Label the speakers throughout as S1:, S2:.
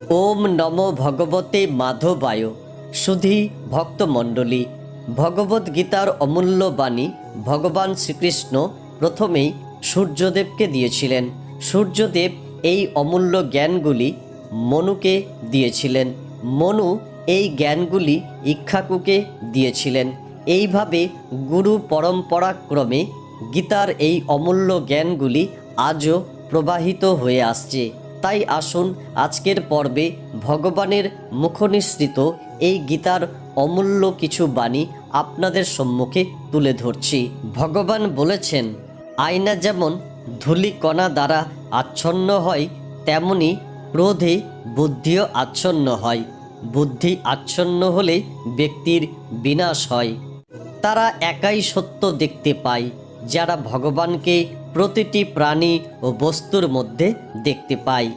S1: ওম নম ভগবতে মাধবায়। সুধী ভক্তমণ্ডলী ভগবদ গীতার অমূল্য বাণী ভগবান শ্রীকৃষ্ণ প্রথমেই সূর্যদেবকে দিয়েছিলেন। সূর্যদেব এই অমূল্য জ্ঞানগুলি মনুকে দিয়েছিলেন। মনু এই জ্ঞানগুলি ইক্ষাকুকে দিয়েছিলেন। এইভাবে গুরু পরম্পরাক্রমে গীতার এই অমূল্য জ্ঞানগুলি আজও প্রবাহিত হয়ে আসছে। তাই আসুন আজকের পর্বে ভগবানের মুখনিসৃত এই গীতার অমূল্য কিছু বাণী আপনাদের সম্মুখে তুলে ধরছি। ভগবান বলেছেন, আয়না যেমন ধূলিকণা দ্বারা আচ্ছন্ন হয়, তেমনি ক্রোধে বুদ্ধিও আচ্ছন্ন হয়। বুদ্ধি আচ্ছন্ন হলে ব্যক্তির বিনাশ হয়। তারা একাই সত্য দেখতে পায়, যারা ভগবানকে প্রতিটি প্রাণী ও বস্তুর মধ্যে দেখতে পায়।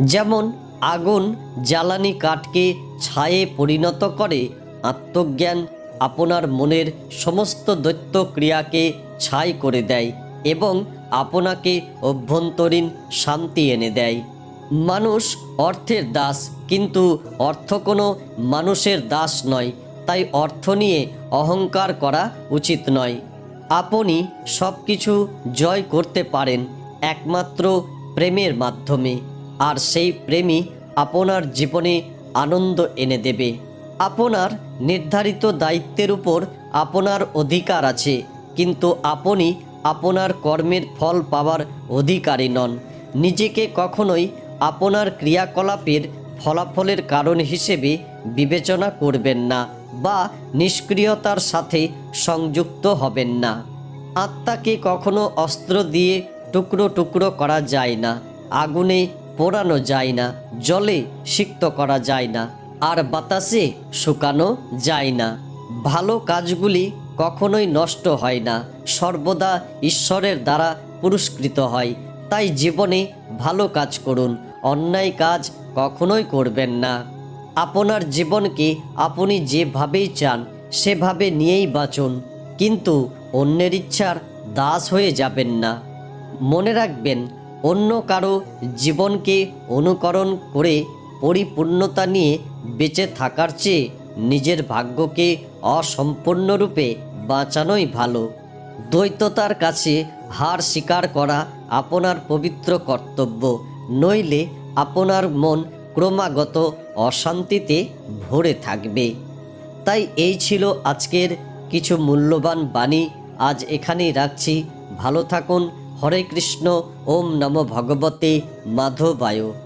S1: যেমন আগুন জ্বালানি কাঠকে ছায়ে পরিণত করে, আত্মজ্ঞান আপনার মনের সমস্ত দৈত্য ক্রিয়াকে ছাই করে দেয় এবং আপনাকে অভ্যন্তরীণ শান্তি এনে দেয়। মানুষ অর্থের দাস, কিন্তু অর্থ কোনো মানুষের দাস নয়, তাই অর্থ নিয়ে অহংকার করা উচিত নয়। আপনি সব কিছু জয় করতে পারেন একমাত্র প্রেমের মাধ্যমে। আর সেই প্রেমই আপনার জীবনে আনন্দ এনে দেবে। আপনার নির্ধারিত দায়িত্বের উপর আপনার অধিকার আছে, কিন্তু আপনি আপনার কর্মের ফল পাওয়ার অধিকারী নন। নিজেকে কখনোই আপনার ক্রিয়াকলাপের ফলাফলের কারণ হিসেবে বিবেচনা করবেন না বা নিষ্ক্রিয়তার সাথে সংযুক্ত হবেন না। আত্মাকে কখনো অস্ত্র দিয়ে টুকরো টুকরো করা যায় না। আগুনে পোড়ানো যায় না, জলে সিক্ত করা যায় না, আর বাতাসে শুকানো যায় না। ভালো কাজগুলি কখনোই নষ্ট হয় না, সর্বদা ঈশ্বরের দ্বারা পুরস্কৃত হয়। তাই জীবনে ভালো কাজ করুন, অন্যায় কাজ কখনোই করবেন না। আপনার জীবনকে আপনি যেভাবেই চান, সেভাবে নিয়েই বাঁচুন, কিন্তু অন্যের ইচ্ছার দাস হয়ে যাবেন না। মনে রাখবেন অন্য কারও জীবনকে অনুকরণ করে পরিপূর্ণতা নিয়ে বেঁচে থাকার চেয়ে নিজের ভাগ্যকে অসম্পূর্ণরূপে বাঁচানোই ভালো। দ্বৈততার কাছে হার স্বীকার করা আপনার পবিত্র কর্তব্য, নইলে আপনার মন ক্রমাগত অশান্তিতে ভরে থাকবে। তাই এই ছিল আজকের কিছু মূল্যবান বাণী। আজ এখানেই রাখছি। ভালো থাকুন হরে কৃষ্ণ ওম নম ভগবতে মাধবায়।